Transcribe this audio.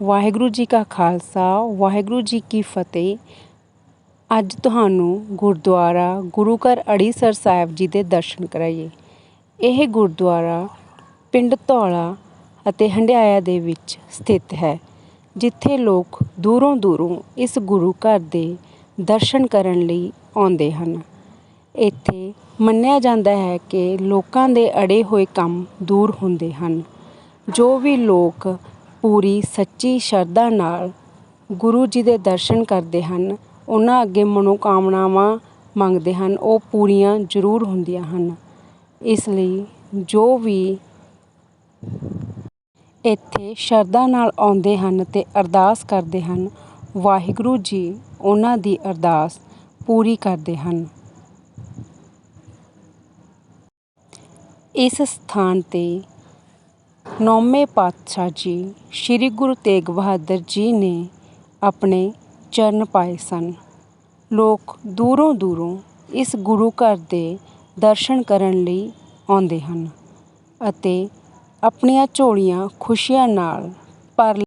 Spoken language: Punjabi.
ਵਾਹਿਗੁਰੂ ਜੀ ਕਾ ਖਾਲਸਾ, ਵਾਹਿਗੁਰੂ ਜੀ ਕੀ ਫਤਿਹ। ਅੱਜ ਤੁਹਾਨੂੰ ਗੁਰਦੁਆਰਾ ਗੁਰੂ ਘਰ ਅੜੀਸਰ ਸਾਹਿਬ ਜੀ ਦੇ ਦਰਸ਼ਨ ਕਰਾਈਏ। ਇਹ ਗੁਰਦੁਆਰਾ ਪਿੰਡ ਧੌਲਾ ਅਤੇ ਹੰਡਿਆਇਆ ਦੇ ਵਿੱਚ ਸਥਿਤ ਹੈ, ਜਿੱਥੇ ਲੋਕ ਦੂਰੋਂ ਦੂਰੋਂ ਇਸ ਗੁਰੂ ਘਰ ਦੇ ਦਰਸ਼ਨ ਕਰਨ ਲਈ ਆਉਂਦੇ ਹਨ। ਇੱਥੇ ਮੰਨਿਆ ਜਾਂਦਾ ਹੈ ਕਿ ਲੋਕਾਂ ਦੇ ਅੜੇ ਹੋਏ ਕੰਮ ਦੂਰ ਹੁੰਦੇ ਹਨ। ਜੋ ਵੀ ਲੋਕ ਪੂਰੀ ਸੱਚੀ ਸ਼ਰਧਾ ਨਾਲ ਗੁਰੂ ਜੀ ਦੇ ਦਰਸ਼ਨ ਕਰਦੇ ਹਨ, ਉਹਨਾਂ ਅੱਗੇ ਮਨੋਕਾਮਨਾਵਾਂ ਮੰਗਦੇ ਹਨ, ਉਹ ਪੂਰੀਆਂ ਜ਼ਰੂਰ ਹੁੰਦੀਆਂ ਹਨ। ਇਸ ਲਈ ਜੋ ਵੀ ਇੱਥੇ ਸ਼ਰਧਾ ਨਾਲ ਆਉਂਦੇ ਹਨ ਅਤੇ ਅਰਦਾਸ ਕਰਦੇ ਹਨ, ਵਾਹਿਗੁਰੂ ਜੀ ਉਹਨਾਂ ਦੀ ਅਰਦਾਸ ਪੂਰੀ ਕਰਦੇ ਹਨ। ਇਸ ਸਥਾਨ ਤੇ ਨੌਵੇਂ ਪਾਤਸ਼ਾਹ ਜੀ ਸ੍ਰੀ ਗੁਰੂ ਤੇਗ ਬਹਾਦਰ ਜੀ ਨੇ ਆਪਣੇ ਚਰਨ ਪਾਏ ਸਨ। ਲੋਕ ਦੂਰੋਂ ਦੂਰੋਂ ਇਸ ਗੁਰੂ ਘਰ ਦੇ ਦਰਸ਼ਨ ਕਰਨ ਲਈ ਆਉਂਦੇ ਹਨ ਅਤੇ ਆਪਣੀਆਂ ਝੋਲੀਆਂ ਖੁਸ਼ੀਆਂ ਨਾਲ ਭਰ